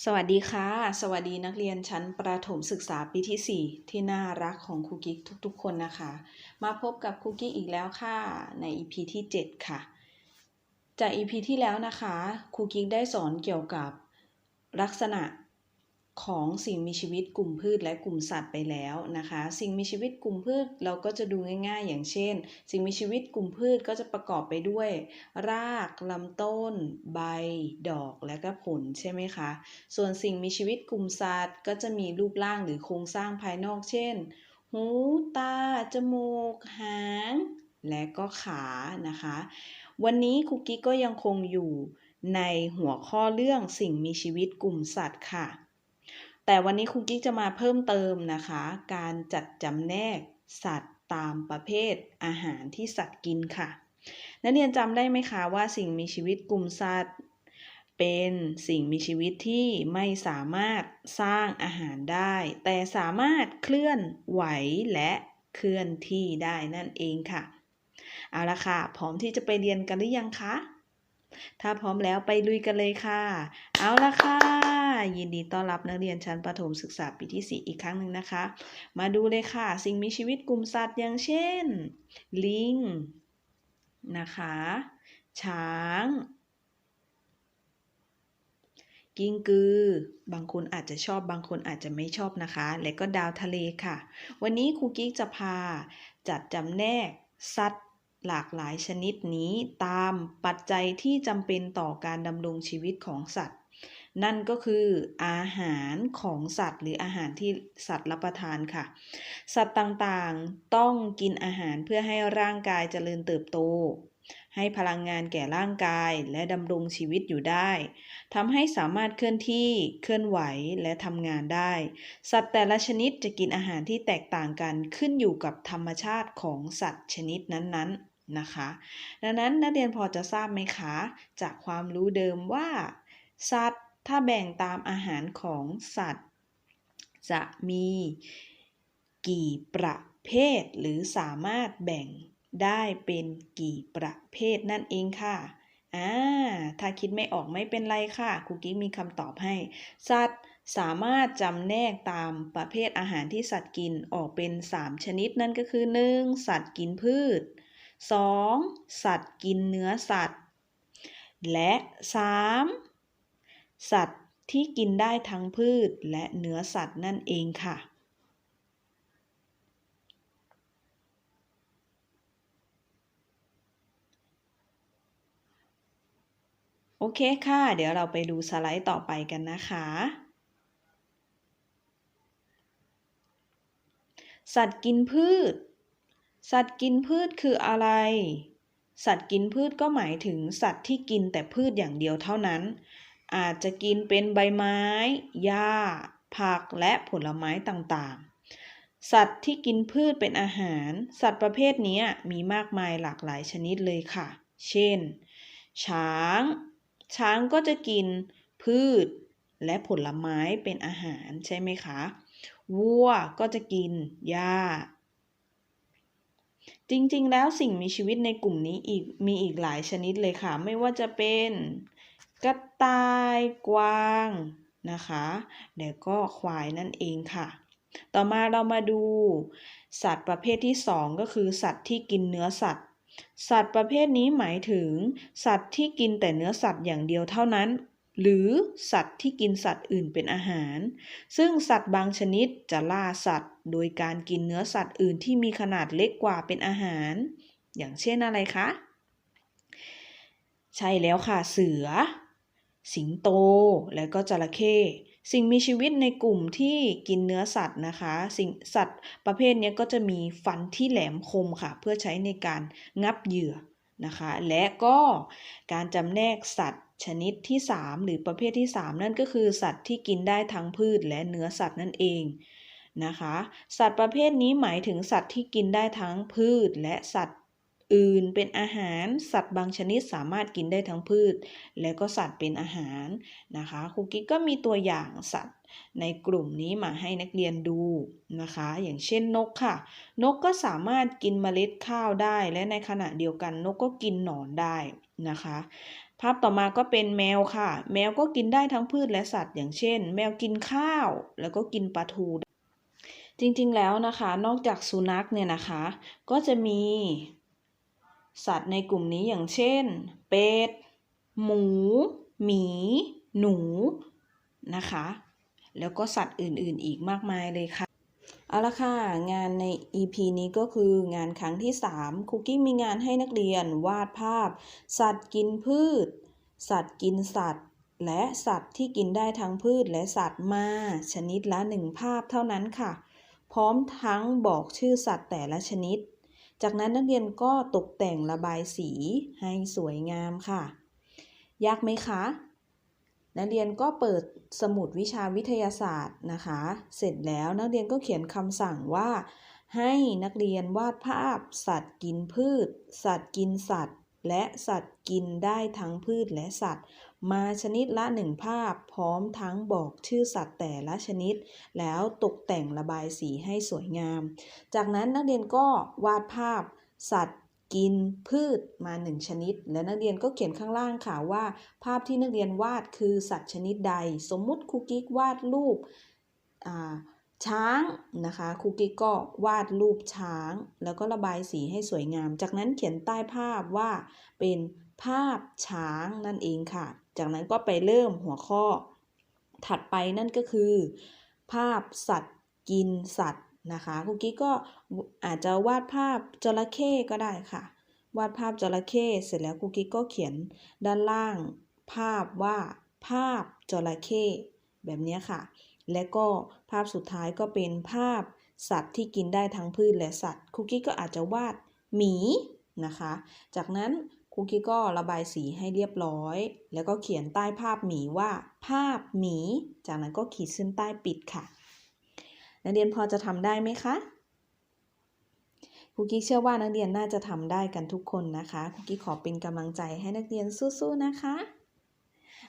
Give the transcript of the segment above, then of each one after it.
สวัสดีค่ะ สวัสดีนักเรียนชั้นประถมศึกษาปีที่ 4 ที่น่ารักของครูกิ๊กทุกๆ คนนะคะ มาพบกับครูกิ๊กอีกแล้วค่ะ ใน EP ที่ 7 ค่ะ จาก EP ที่แล้วนะคะครูกิ๊กได้สอนเกี่ยวกับลักษณะ ของสิ่งมีชีวิตกลุ่มพืชและกลุ่มสัตว์ไปแล้วนะคะ สิ่งมีชีวิตกลุ่มพืชเราก็จะดูง่าย ๆ อย่างเช่น สิ่งมีชีวิตกลุ่มพืชก็จะประกอบไปด้วย รากลำต้น ใบ ดอกและก็ผลใช่ไหมคะส่วนสิ่งมีชีวิตกลุ่มสัตว์ ก็จะมีรูปร่างหรือโครงสร้างภายนอกเช่น หูตา จมูก หาง และก็ขานะคะ วันนี้คุกกี้ก็ยังคงอยู่ในหัวข้อเรื่องสิ่งมีชีวิตกลุ่มสัตว์ค่ะ แต่วันนี้คุกกี้จะมาเพิ่มเติมนะคะ การจัดจำแนกสัตว์ตามประเภทอาหารที่สัตว์กินค่ะ นักเรียนจำได้ไหมคะว่าสิ่งมีชีวิตกลุ่มสัตว์ เป็นสิ่งมีชีวิตที่ไม่สามารถสร้างอาหารได้ แต่สามารถเคลื่อนไหวและเคลื่อนที่ได้นั่นเองค่ะ เอาละค่ะ พร้อมที่จะไปเรียนกันหรือยังคะ ถ้าพร้อมแล้วไปลุยกันเลยค่ะ เอาละค่ะ ยินดีต้อนรับนักเรียนชั้นประถมศึกษาปีที่ 4 อีกครั้งหนึ่งนะคะ มาดูเลยค่ะ สิ่งมีชีวิตกลุ่มสัตว์อย่างเช่น ลิง นะคะ ช้าง กิ้งกือ บางคนอาจจะชอบบางคนอาจจะไม่ชอบนะคะ และก็ดาวทะเลค่ะ วันนี้ครูกิ๊กจะพาจัดจำแนกสัตว์ หลากหลายชนิดนี้ตามปัจจัยที่จำเป็นต่อการดำรงชีวิตของสัตว์ นั่นก็คืออาหารของสัตว์ หรืออาหารที่สัตว์รับประทานค่ะ สัตว์ต่างๆต้องกินอาหารเพื่อให้ร่างกายเจริญเติบโต ให้พลังงานแก่ร่างกายและดำรงชีวิตอยู่ได้ทำให้สามารถเคลื่อนที่เคลื่อนไหวและทำงานได้ สัตว์แต่ละชนิดจะกินอาหารที่แตกต่างกันขึ้นอยู่กับธรรมชาติของสัตว์ชนิดนั้นๆ นะคะ ดังนั้นนักเรียนพอจะทราบไหมคะ จากความรู้เดิมว่า สัตว์ถ้าแบ่งตามอาหารของสัตว์ จะมีกี่ประเภท หรือสามารถแบ่งได้เป็นกี่ประเภทนั่นเองค่ะอ่าถ้าคิดไม่ออกไม่เป็นไรค่ะครูกิ๊กมีคำตอบให้ สัตว์สามารถจำแนกตามประเภทอาหารที่สัตว์กินออกเป็น 3 ชนิดนั่นก็คือ 1. สัตว์กินพืช 2. สัตว์กินเนื้อสัตว์ และ 3. สัตว์ที่กินได้ทั้งพืชและเนื้อสัตว์นั่นเองค่ะ โอเคค่ะ เดี๋ยวเราไปดูสไลด์ต่อไปกันนะคะสัตว์กินพืช สัตว์กินพืชคืออะไร สัตว์กินพืชก็หมายถึงสัตว์ที่กินแต่พืชอย่างเดียวเท่านั้น อาจจะกินเป็นใบไม้ หญ้า ผัก และผลไม้ต่างๆ สัตว์ที่กินพืชเป็นอาหาร สัตว์ประเภทนี้มีมากมายหลากหลายชนิดเลยค่ะ เช่น ช้าง ช้างก็จะกินพืชและผลไม้เป็นอาหารใช่ไหมคะ วัวก็จะกินหญ้า จริงๆ แล้วสิ่งมีชีวิตในกลุ่มนี้อีกมีอีกหลายชนิดเลยค่ะ ไม่ว่าจะเป็นกระต่ายกวางนะคะแล้วก็ควายนั่นเองค่ะ ต่อมาเรามาดู สัตว์ประเภทที่ 2 ก็คือ สัตว์ที่กินเนื้อสัตว์ สัตว์ประเภทนี้หมายถึง สัตว์ที่กินแต่เนื้อสัตว์อย่างเดียวเท่านั้น หรือสัตว์ที่กินสัตว์อื่นเป็นอาหาร ซึ่งสัตว์บางชนิดจะล่าสัตว์ โดยการกินเนื้อสัตว์อื่นที่มีขนาดเล็กกว่าเป็นอาหาร อย่างเช่นอะไรคะ ใช่แล้วค่ะ เสือ สิงโต และก็จระเข้สิ่งมีชีวิตในกลุ่มที่กินเนื้อสัตว์นะคะสิ่งสัตว์ประเภทนี้ก็จะมีฟันที่แหลมคมค่ะ เพื่อใช้ในการงับเหยื่อ นะคะ และก็การจำแนกสัตว์ชนิดที่ 3 หรือประเภทที่ 3 นั่นก็คือสัตว์ที่กินได้ทั้งพืชและเนื้อสัตว์นั่นเองนะคะ สัตว์ประเภทนี้หมายถึงสัตว์ที่กินได้ทั้งพืชและสัตว์ อื่นเป็นอาหาร สัตว์บางชนิดสามารถกินได้ทั้งพืช และก็สัตว์เป็นอาหารนะคะครูกิ๊กก็มีตัวอย่างสัตว์ในกลุ่มนี้มาให้นักเรียนดูนะคะ อย่างเช่นนกค่ะ นกก็สามารถกินเมล็ดข้าวได้ และในขณะเดียวกันนกก็กินหนอนได้นะคะ ภาพต่อมาก็เป็นแมวค่ะ แมวก็กินได้ทั้งพืชและสัตว์ อย่างเช่น แมวกินข้าว แล้วก็กินปลาทูจริงๆแล้วนะคะ นอกจากสุนัขเนี่ยนะคะ ก็จะมี สัตว์ในกลุ่มนี้อย่างเช่น เป็ด หมู หมี หนู นะคะ แล้วก็สัตว์อื่นๆ อีกมากมายเลยค่ะ เอาละค่ะ งานใน EP นี้ก็คืองานครั้งที่ 3คุกกี้มีงานให้นักเรียนวาดภาพ สัตว์กินพืช สัตว์กินสัตว์ และสัตว์ที่กินได้ทั้งพืชและสัตว์มา ชนิดละหนึ่งภาพเท่านั้นค่ะ พร้อมทั้งบอกชื่อสัตว์แต่ละชนิด จากนั้นนักเรียนก็ตกแต่งระบายสีให้สวยงามค่ะ ยากไหมคะ นักเรียนก็เปิดสมุดวิชาวิทยาศาสตร์นะคะ เสร็จแล้วนักเรียนก็เขียนคำสั่งว่า ให้นักเรียนวาดภาพ สัตว์กินพืช สัตว์กินสัตว์ และสัตว์กินได้ทั้งพืชและสัตว์ มาชนิดละหนึ่งภาพ พร้อมทั้งบอกชื่อสัตว์แต่ละชนิด แล้วตกแต่งระบายสีให้สวยงาม จากนั้นนักเรียนก็วาดภาพสัตว์กินพืชมาหนึ่งชนิด และนักเรียนก็เขียนข้างล่างค่ะว่า ภาพที่นักเรียนวาดคือสัตว์ชนิดใด สมมุติครูกิ๊กวาดรูปช้างนะคะครูกิ๊กก็วาดรูปช้าง แล้วก็ระบายสีให้สวยงาม จากนั้นเขียนใต้ภาพว่าเป็น ภาพช้างนั่นเองค่ะ จากนั้นก็ไปเริ่มหัวข้อ ถัดไปนั่นก็คือ ภาพสัตว์กินสัตว์นะคะครูกิ๊กก็อาจจะวาดภาพจระเข้ก็ได้ค่ะ วาดภาพจระเข้เสร็จแล้วครูกิ๊กก็เขียนด้านล่าง ภาพว่าภาพจระเข้แบบนี้ค่ะ และก็ภาพสุดท้ายก็เป็นภาพสัตว์ที่กินได้ทั้งพืชและสัตว์ครูกิ๊กก็อาจจะวาดหมีนะคะ จากนั้น ครูกี้ก็ระบายสีให้เรียบร้อย แล้วก็เขียนใต้ภาพหมีว่า ภาพหมี จากนั้นก็ขีดเส้นใต้ปิดค่ะ นักเรียนพอจะทำได้ไหมคะครูกี้เชื่อว่านักเรียนน่าจะทำได้กันทุกคนนะคะครูกี้ขอเป็นกำลังใจให้นักเรียนสู้ๆนะคะ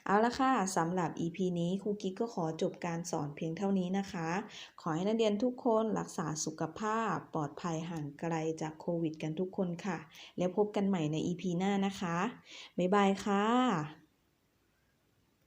เอาละค่ะสำหรับ EP นี้ครูกิ๊กก็ขอจบการสอนเพียงเท่านี้นะคะ ขอให้นักเรียนทุกคนรักษาสุขภาพ ปลอดภัยห่างไกลจากโควิดกันทุกคนค่ะ แล้วพบกันใหม่ใน EP หน้านะคะ บ๊ายบายค่ะ